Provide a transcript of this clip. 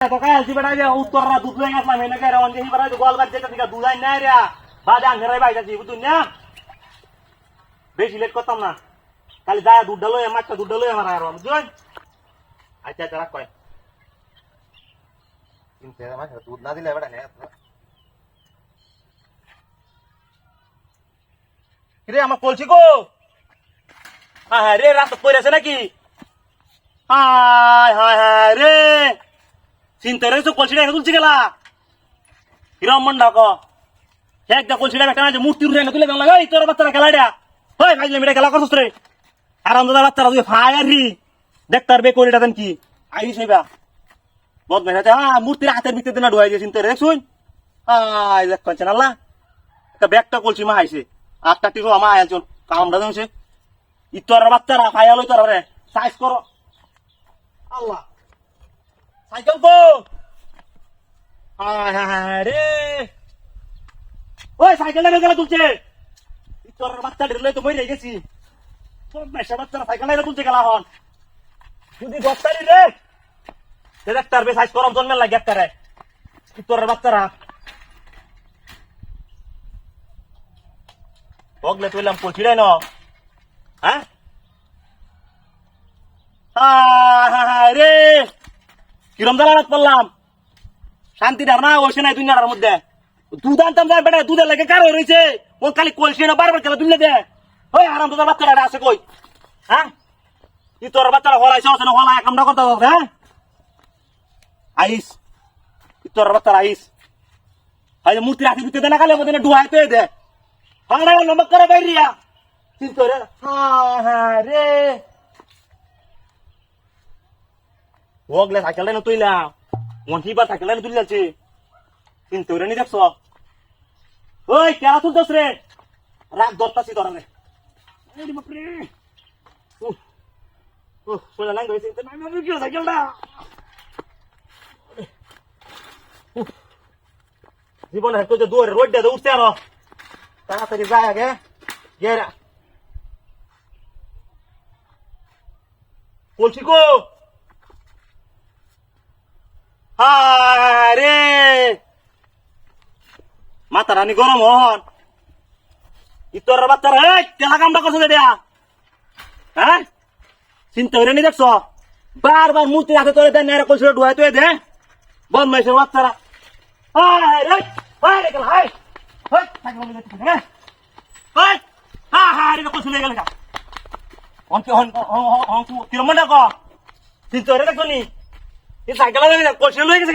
তো কাল আলছি বেটা যে উত্তররা দুধ লয়ে গেছলাম এনে কেরে অন যেহি বেটা গোয়াল বাদ যেটা থেকে দুধ আই না রে বাদে আঙ্গেরাই বাইতাছি বুঝুন না বেশি লেট করতাম না খালি যায় দুধ ডালো মাছটা দুধ ডালো আমার আর বুঝুন আচ্ছা আচ্ছা রাখ কয় কিন্তু আমার দুধ না দিলে এবার নেই রে আমার কলছি গো হ্যাঁ রে রাত পড়েছে নাকি হায় হায় হায় রে চিন্তা রে তো কলছিটা এনে তুলছি গেলা। হিরম মন্ডা ক। একটা কলছিটা একটা না মূর্তি উঠে এনে তুলে গেল এই, তোর বাচ্চারা খেলা এটা। হয়, ভাই মেয়েটা খেলা করছিস রে। আরাম দাদা বাচ্চারা, তুই ফায়ার রি দেখতার বে করিটা দেন কি। আইস হইবা। বদ মেঘাতে হ্যাঁ মূর্তির হাতের ভিতরে না ঢুয়াই দিয়ে চিন্তা রে শুন। আয়, দেখ কনছেন আল্লাহ একটা ব্যাগটা কলছি মা আইছে। আটটা টিকো আমা আয়ালছুন কামড়া দেছে ইতর বাচ্চারা খাইয়া লই তোর রে। সাইজ করো। আল্লাহ। সাইকেল তো হায় হায় রে ওই সাইকেলটা গেলে তুলছে? ইতর বাচ্চা ঢেলে তো মরে গেছি। তোর মেশা বাচ্চারা সাইকেলটা তুলছে গেলা হন? যদি দশটারি রে। ডাক্তার বে সাইজ করম, জন্মের লাগে একটা রে। বাচ্চারা। পগলে তুইলাম কলছিড়াই ন। হায় রে কিরম জ্বালানাত পড়লাম শান্তি ধার না ওইসে নাই দুনিয়াটার মধ্যে। দুধ আনতাম যায় বেটা, দুধের লাগে কারও রয়েছে। ও খালি কলসি না বারবার খেলা তুললে দে। ওই আরাম তোর বাচ্চারা আছে কই? হ্যাঁ? ই তোর বাচ্চারা হলাইছে আছে না, হলাই কামটা করতে হবে হ্যাঁ? আইস। ই তোর বাচ্চারা আইস। আই মূর্তি রাখি দিতে না, খালি মধ্যে ডুয়াইতে দে। হাড়া নমক করে বাইরিয়া চিন্তা রে হ্যাঁ হ্যাঁ রে। ಹೋಗ್ಲೆ ಸಾಕಲ್ಲೇನು ತುಯ್ಲ ಒಂದ್ ಹೀಬಾ ಸಾಕಲ್ಲೇನು ತುಯ್ಲಲ್ಚಿ ತಿನ್ ತೋರೇನಿ দেখছ ওই কেলা তুলতস রে রাগ দরতাছি ধরে রে বাপরে উহ উহ সোজা লাঙ্গ হয়েছে তো আমি কি সাইকেলটা জীবনে হেঁটে যে দৌড়ে রোড দিয়ে উঠছে আরো তাড়াতাড়ি যায় আগে গেরা বলছি গো আরে। মাতা রানী গরম হন। ইতর বাচ্চারা এই কেলা কামটা করছ দেয়া হ্যাঁ? চিন্তা করে নি দেখছ? বারবার মূর্তি হাতে তোরে দেন নেড়ে কলসিটা ডুয়াই তুই দে বন মাইছে বাচ্চারা। হায় রে হায় কেলা হায় হায় থাকবে বলে রে হায়? হা হা, রে কলসি লেগে গেল অন কি হন হন হন কিরম মনে ক চিন্তা করে দেখছ নি? এই সাইকেল কলসি লয়ে গেছে